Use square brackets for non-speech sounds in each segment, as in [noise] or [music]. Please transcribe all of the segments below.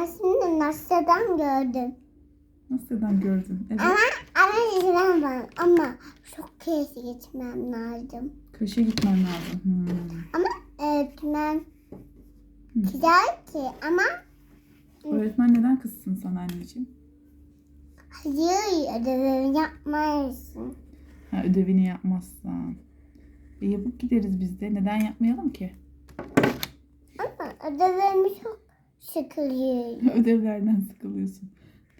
Ben şimdi Nasya'dan gördüm. Nasıldan gördün? Evet. Ama ama izlemem var. Ama çok keyifli gitmem lazım. Kaşa gitmen lazım. Hmm. Ama öğretmen güzel ki ama Öğretmen neden kızsın sana anneciğim? hayır ödevimi yapmalısın. Ha, ödevini yapmazsan. E, yapıp gideriz biz de. Neden yapmayalım ki? Ama ödevimi çok sıkılıyor. [laughs] Ödevlerden sıkılıyorsun.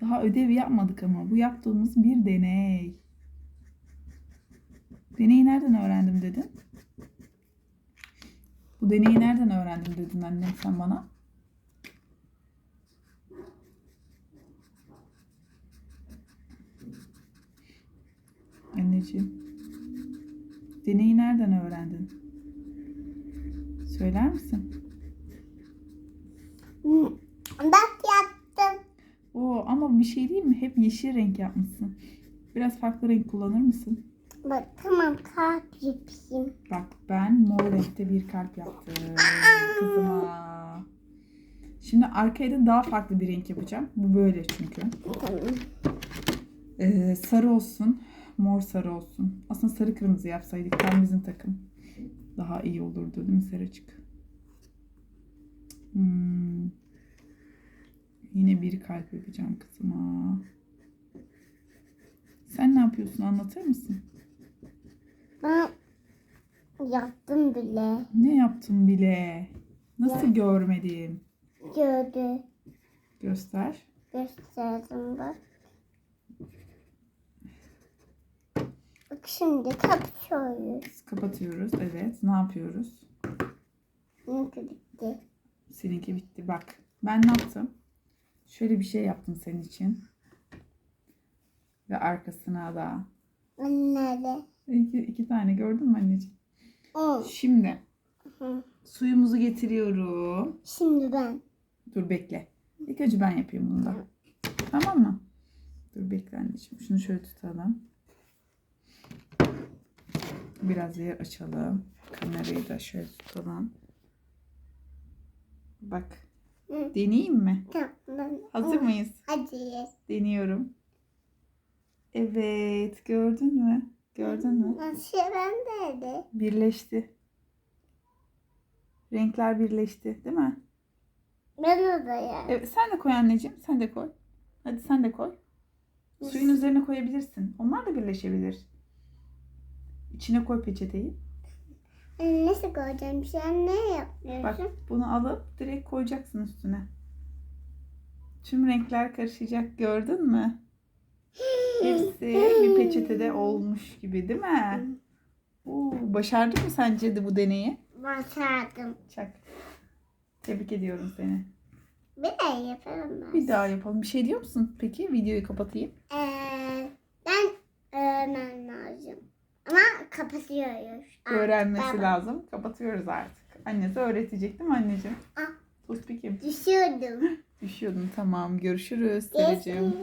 Daha ödev yapmadık ama. Bu yaptığımız bir deney. Deneyi nereden öğrendim dedin? Bu deneyi nereden öğrendim dedin annem sen bana? Anneciğim. Deneyi nereden öğrendin? Söyler misin? Bak yaptım. Oo ama bir şey değil mi? Hep yeşil renk yapmışsın. Biraz farklı renk kullanır mısın? Bak tamam kalp yapayım. Bak ben mor renkte bir kalp yaptım kızıma. Şimdi arkaya da daha farklı bir renk yapacağım. Bu böyle çünkü. Tamam. Ee, sarı olsun. Mor sarı olsun. Aslında sarı kırmızı yapsaydık tam bizim takım. Daha iyi olurdu değil mi Seracık? Hmm. Yine bir kalp yapacağım kızıma. Sen ne yapıyorsun anlatır mısın? Ben yaptım bile. Ne yaptın bile? Nasıl görmedim? Gördü. Göster. Gösterdim bak. Bak şimdi kapatıyoruz. Kapatıyoruz. Evet. Ne yapıyoruz? Ne bitti? Seninki bitti. Bak. Ben ne yaptım? Şöyle bir şey yaptım senin için. Ve arkasına da Nerede? iki, iki tane gördün mü anneciğim? O. Şimdi Hı. suyumuzu getiriyorum. Şimdi ben. Dur bekle. İlk önce ben yapayım bunu da. Tamam mı? Dur bekle anneciğim. Şunu şöyle tutalım. Biraz yer açalım. Kamerayı da şöyle tutalım. Bak. Hı. Deneyeyim mi? Tamam. Hazır mıyız? Hadi. Deniyorum. Evet. Gördün mü? Gördün mü? Nasıl ben nerede? Birleşti. Renkler birleşti. Değil mi? Ben odaya. Evet, sen de koy anneciğim. Sen de koy. Hadi sen de koy. Suyun üzerine koyabilirsin. Onlar da birleşebilir. İçine koy peçeteyi. Ee, Nasıl koyacağım? Sen ne Bak yapıyorsun? bunu alıp direkt koyacaksın üstüne. Tüm renkler karışacak. Gördün mü? [gasps] Hepsi bir peçetede olmuş gibi değil mi? Oo, başardın mı sence de bu deneyi? Başardım. Çak. Tebrik ediyorum seni. Bir de yaparım ben. Bir daha yapalım. Bir şey diyor musun? Peki videoyu kapatayım. Ee, ben öğrenmem lazım. Ama kapatıyoruz. Öğrenmesi baba. lazım. Kapatıyoruz artık. Annesi öğretecek değil mi anneciğim? Ah. Tospikim. Düşüyordum. [laughs] Düşüyordun tamam. Görüşürüz Seracığım. Geçtim.